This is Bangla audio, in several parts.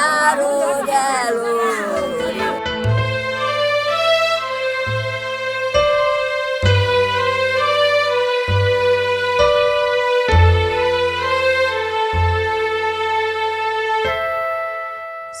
claro.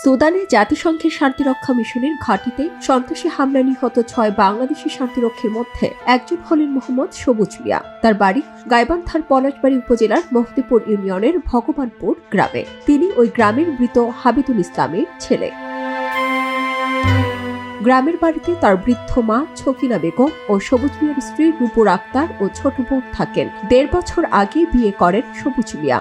সুদানে জাতিসংঘের শান্তিরক্ষা মিশনের ঘাঁটিতে সন্ত্রাসী হামলা নিহত ছয় বাংলাদেশি শান্তিরক্ষীর মধ্যে একজন হলেন মোহাম্মদ সবুজ মিয়া। তার বাড়ি গাইবান্ধার পলাশবাড়ি উপজেলার মহদিপুর ইউনিয়নের ভগবানপুর গ্রামে। তিনি ওই গ্রামের মৃত হাবিদুল ইসলামের ছেলে। গ্রামের বাড়িতে তার বৃদ্ধ মা ছকিনা বেগম ও সবুজ মিয়ার স্ত্রী রূপুর আক্তার ও ছোট বোন থাকেন। দেড় বছর আগে বিয়ে করেন সবুজ মিয়া।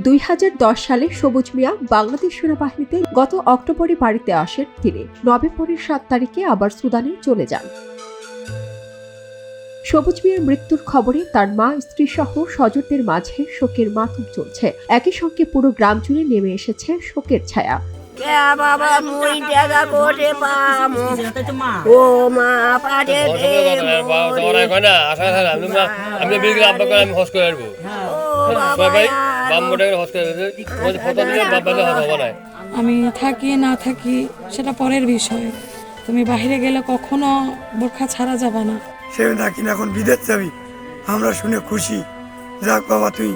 দুই হাজার দশ সালে সবুজ মিয়া বাংলাদেশ সেনাবাহিনীতে গত অক্টোবরে বাড়িতে আসেন তিনি। নভেম্বরের সাত তারিখে আবার সুদানে চলে যান। সবুজ মিয়ার মৃত্যুর খবরে তার মা, স্ত্রী সহ স্বজনদের মাঝে শোকের মাতম চলছে। একই সঙ্গে পুরো গ্রাম জুড়ে নেমে এসেছে শোকের ছায়া। বাবা মুই টাকা কোটে পামো? ও মা পাটে দে তোমার কয় না? আশা থাকে আমি মা আমি বিক্রি আব্বা করে আমি হস করে আসব সবাই বাম মোটে হস করে তোমাদের ফটো দিলে বাবা হস না। আমি থাকি না থাকি সেটা পরের বিষয়। তুমি বাইরে গেলে কখনো বোরখা ছাড়া যাবে না। সে নাকি এখন বিদেশ যাবি। আমরা শুনে খুশি। যাক বাবা তুই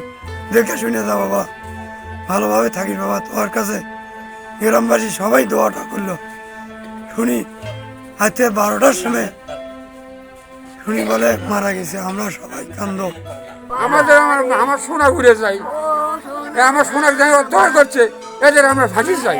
দেখে শুনে যা বাবা। ভালোভাবে থাকিস বাবা তোমার কাছে গ্রামবাসী সবাই দোয়াটা করল। শুনি আজকে বারোটার সময় শুনি বলে মারা গেছে আমরা সবাই কান্দ। আমাদের আমার আমার সোনা ঘুরে যাই আমার সোনার জায়গা অধ্যয়ন করছে। এদের আমরা ফাঁসি চাই।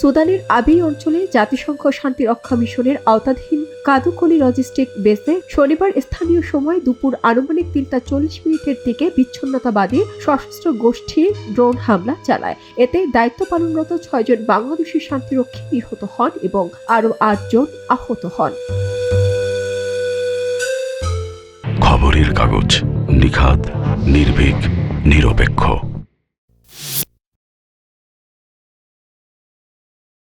সুদানের আবি অঞ্চলে জাতিসংঘ শান্তি রক্ষা মিশনের আওতাধীন কাদুকলি লজিস্টিক বেসে শনিবার স্থানীয় সময় দুপুর আনুমানিক তিনটা চল্লিশ মিনিটের দিকে বিচ্ছিন্নতাবাদী সশস্ত্র গোষ্ঠী ড্রোন হামলা চালায়। এতে দায়িত্ব পালনরত ছয়জন বাংলাদেশি শান্তিরক্ষী নিহত হন এবং আরও আটজন আহত হন। খবরের কাগজ নিখাত নির্ভীক, নিরপেক্ষ।